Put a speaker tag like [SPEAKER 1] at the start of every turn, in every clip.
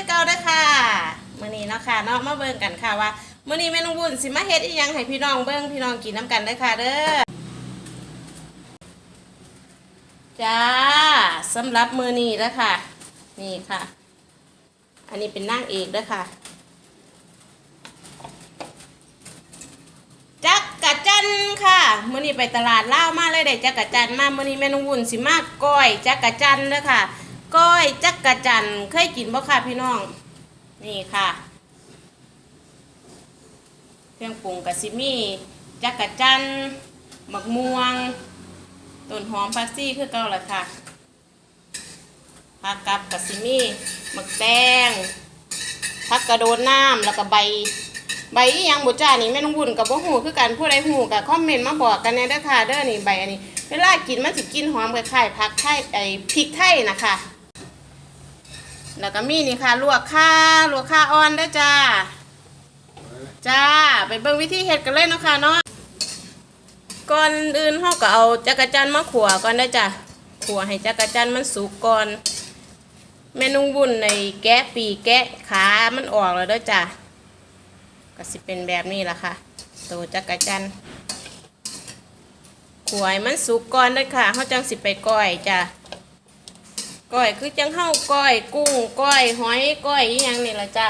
[SPEAKER 1] คือเก่าเด้อค่ะมื้อนี้เนาะค่ะเนาะมาเบิ่งกันค่ะว่ามื้อนี้แม่น้องวุ้นสิมาเฮ็ดอีหยังให้พี่น้องเบิ่งพี่น้องกินน้ำกันเด้อค่ะเด้อจ้าสำหรับมื้อนี้เด้อค่ะ นี่ค่ะ อันนี้เป็นนางเอกเด้อค่ะจักกะจันค่ะมื้อนี้ไปตลาดเล่ามาเลยได้จักกะจันมามื้อนี้แม่น้องวุ่นสิมาก้อยจักกะจันเด้อค่ะ ก้อยจักกะจันเคยกินบ่ค่ะพี่น้อง นี่ค่ะ เครื่องปรุงกะสิมีจักกะจันหมักม่วงต้นหอมผักซี่คือเก่าละค่ะผักกับกะสิมีหมักแตงผักกระโดดน้ำแล้วก็ใบ ใบยังบุจ้านี่แม่น้องบุญกับบ่หูคือกันผู้ใดหูกับคอมเมนต์มาบอกกันแน่เด้อค่ะเด้อนี่ใบอันนี้เวลากินมันสิกินหอมคล้ายๆผักไทยไอ้พริกไทยนะคะ แล้วก็มีนี่ค่ะลวกข้าลวกข้าอ่อนเด้จ้า จ้าไปเบิ่งวิธีเฮ็ดกันเลยเนาะค่ะเนาะก่อนอื่นเฮาก็เอาจักรจันมาขัวก่อนเด้จ้ะขัวให้จักรจันมันสุกก่อนแม่นุ่งบุญในแกะปีแกะขามันออกแล้วด้อจ้ะก็สิเป็นแบบนี้ล่ะค่ะตัวจักรจันขวายมันสุกก่อนด้อค่ะเขาจังสิไปก้อยจ้ะ ก้อยคือจังเฮาก้อยกุ้งก้อยหอยก้อยอีหยังนี่ล่ะจ้ะ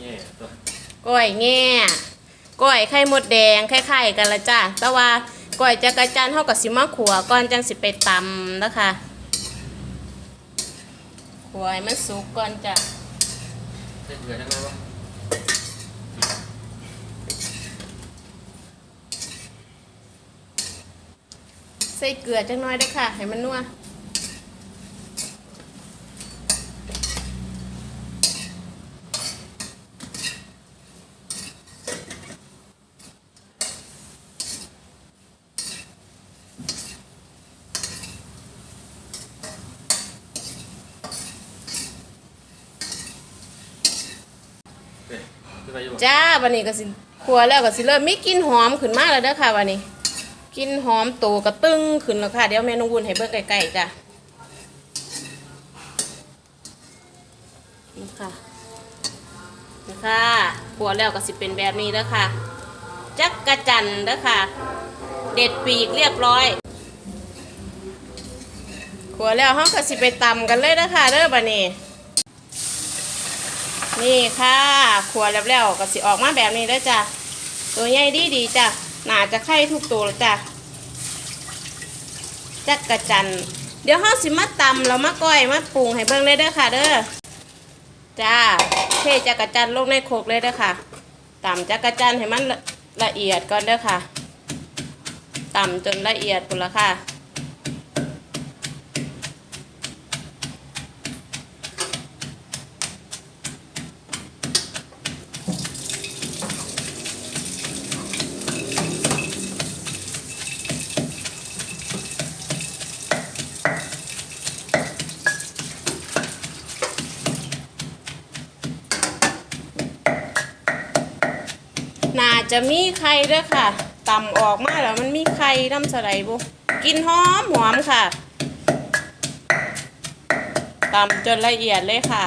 [SPEAKER 2] แย่ตัว
[SPEAKER 1] ก้อยแง่ก้อยไข่มดแดงไข่ๆกันละจ้ะแต่ว่าก้อยจักรจันทร์เฮาก็สิมาขัวก่อนจังสิไปตำนะคะขวายมันสุกก่อนจ้ะ
[SPEAKER 2] ใส่เกลือได้ไหมวะ
[SPEAKER 1] ใส่เกลือจังน้อยเด้อค่ะ ให้มันนัว
[SPEAKER 2] เฮ้ยขึ้นไปอยู่บ่
[SPEAKER 1] จ้าวันนี้ก็สิครัวแล้วก็สิเริ่มมีกลิ่นหอมขึ้นมากแล้วเด้อค่ะวันนี้กลิ่นหอมโตกระตึงขึ้นแล้วค่ะ เดี๋ยวแม่นงวุ้นให้เบิ่งใกล้ๆจ้ะนี่ค่ะนี่ค่ะครัวแล้วก็สิเป็นแบบนี้เด้อค่ะ จักกระจันเด้อค่ะ เด็ดปีกเรียบร้อยครัวแล้วเฮาก็สิไปตำกันเลยเด้อค่ะเด้อบัดนี้ นี่ค่ะขวดแล้วแล้วก็สิออกมาแบบนี้แล้วจ้ะตัวใหญ่ดีดีจ้ะหนาจะไข่ทุกตัวแล้วจ้ะจักกระจันเดี๋ยวเฮาสิมาตำแล้วมาก้อยมาปรุงให้เบิ่งเลยเด้อค่ะ เด้อจ้าเทจักระจันลงในโคกเลยเด้อค่ะตำจักระจันให้มันละละเอียดก่อนเด้อค่ะตำจนละเอียดพุ่นละค่ะ น่าจะมีไข่ด้วยค่ะตำออกมาแล้วมันมีไข่น้ำสไลด์บุกินหอมหอมค่ะตำจนละเอียดเลยค่ะ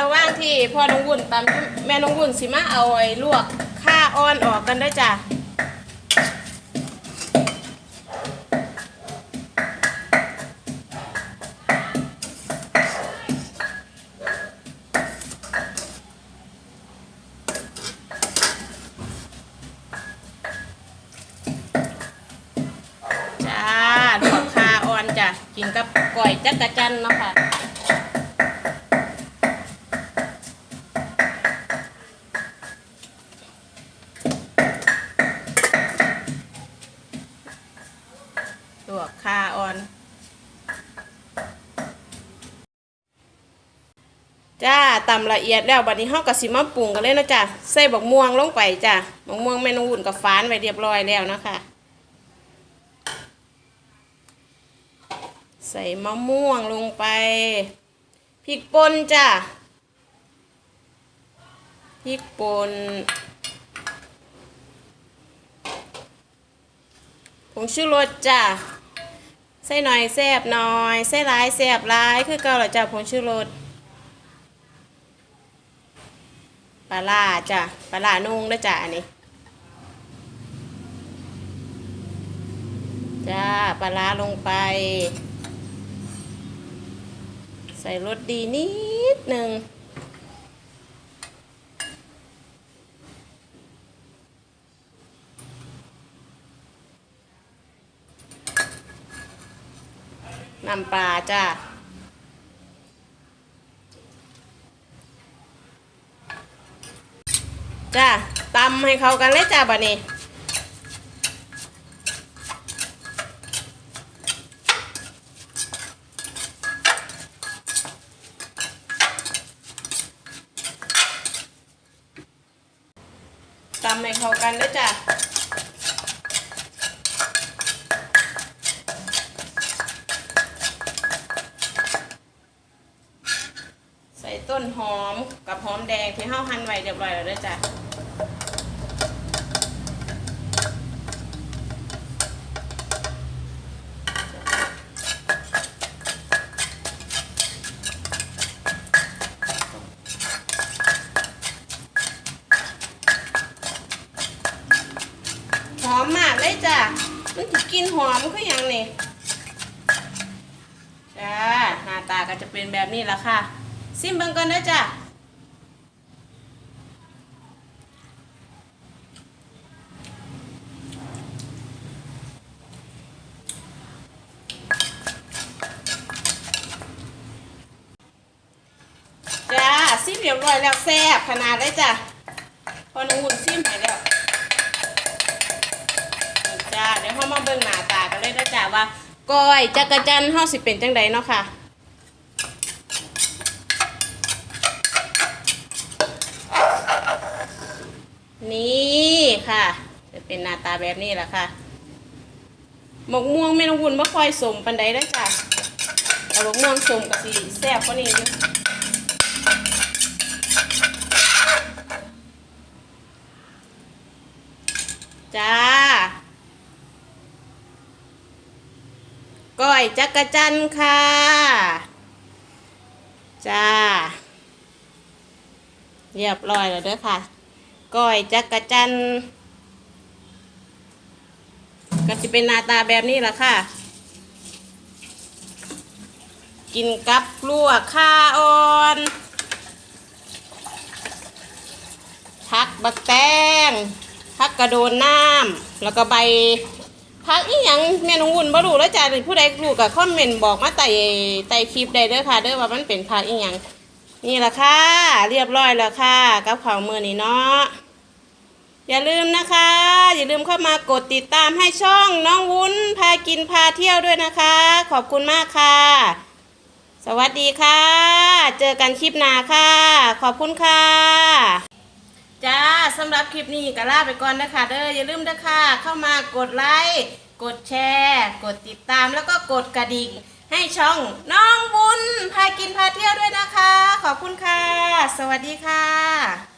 [SPEAKER 1] ระหว่างที่พ่อน้องวุ่นตำแม่น้องวุ่นสิมาเอาไอ้ลวกข้าอ้อนออกกันได้จ้ะจ้าลวกข้าอ่อนจ้ะกินกับก้อยจักระจันเนาะค่ะ ตำละเอียดแล้วบัดนี้เฮาก็สิมาปรุงกันเลยนะจ้ะใส่บักม่วงลงไปจ้ะบักม่วงแม่น้องวุ่นกับฝานไว้เรียบร้อยแล้วนะคะใส่มะม่วงลงไปพริกป่นจ้ะพริกป่นผงชูรสจ้ะใส่หน่อยแซ่บหน่อยใส่หลายแซ่บหลายคือเก่าละจ้ะผงชูรสปลาล่าจ้ะปลาล่านุ่งนะจ้ะอันนี้จ้าปลาล่าลงไป ใส่รสดีนิดหนึ่งน้ำปลาจ้า จ้าตำให้เข้ากันเลยจ้าบัดนี้ตำให้เข้ากันด้วยจ้ะใส่ต้นหอมกับหอมแดงที่เฮาหั่นไว้เรียบร้อยแล้วด้วยจ้ะ เลยจ้ะมันจะกินหอมคืออย่างนี่จ้าหน้าตาก็จะเป็นแบบนี้ละค่ะซิมเบิ่งก่อนนะจ้ะจ้าซิมเรียบร้อยแล้วแซ่บขนาดเลยจ้ะพอนุ่นซิมให้แล้ว จ้าเดี๋ยวเรามาเบิ่งหน้าตากันเลยนะจ้าว่าก้อยจักรจันทร์เฮาสิเป็นจังใดเนาะค่ะนี่ค่ะ จะเป็นหน้าตาแบบนี้แหละค่ะหมกม่วงแม่นองวุ่นบ่ค่อยสมปานใดเด้จ้ะเอาหมกม่วงสมก็สิแซ่บกว่านี้อยู่จ้า ก้อยจักรจันค่ะ จ้า เรียบร้อยแล้วเด้อค่ะ ก้อยจักรจันก็จะเป็นหน้าตาแบบนี้แหละค่ะ กินกับลวกข้าอ่อนพักบักแตงพักกระโดนน้ำแล้วก็ใบ พักอีหยังแม่น้องวุ่นบ่รู้แล้วจ้ะผู้ใดรู้ก็คอมเมนต์บอกมาใต้ใต้คลิปได้เด้อค่ะเด้อว่ามันเป็นพักอีหยังนี่ละค่ะ เรียบร้อยแล้วค่ะกับข้าวมือนี้เนาะอย่าลืมนะคะ อย่าลืมเข้ามากดติดตามให้ช่องน้องวุ้นพากินพาเที่ยวด้วยนะคะ ขอบคุณมากค่ะ สวัสดีค่ะ เจอกันคลิปหน้าค่ะ ขอบคุณค่ะ จ้าสำหรับคลิปนี้ก็ลาไปก่อนนะคะเด้ออย่าลืมนะคะเข้ามากดไลค์กดแชร์ กดติดตามแล้วก็กดกระดิ่ง ให้ช่องน้องบุญพากินพาเที่ยวด้วยนะคะ ขอบคุณค่ะ สวัสดีค่ะ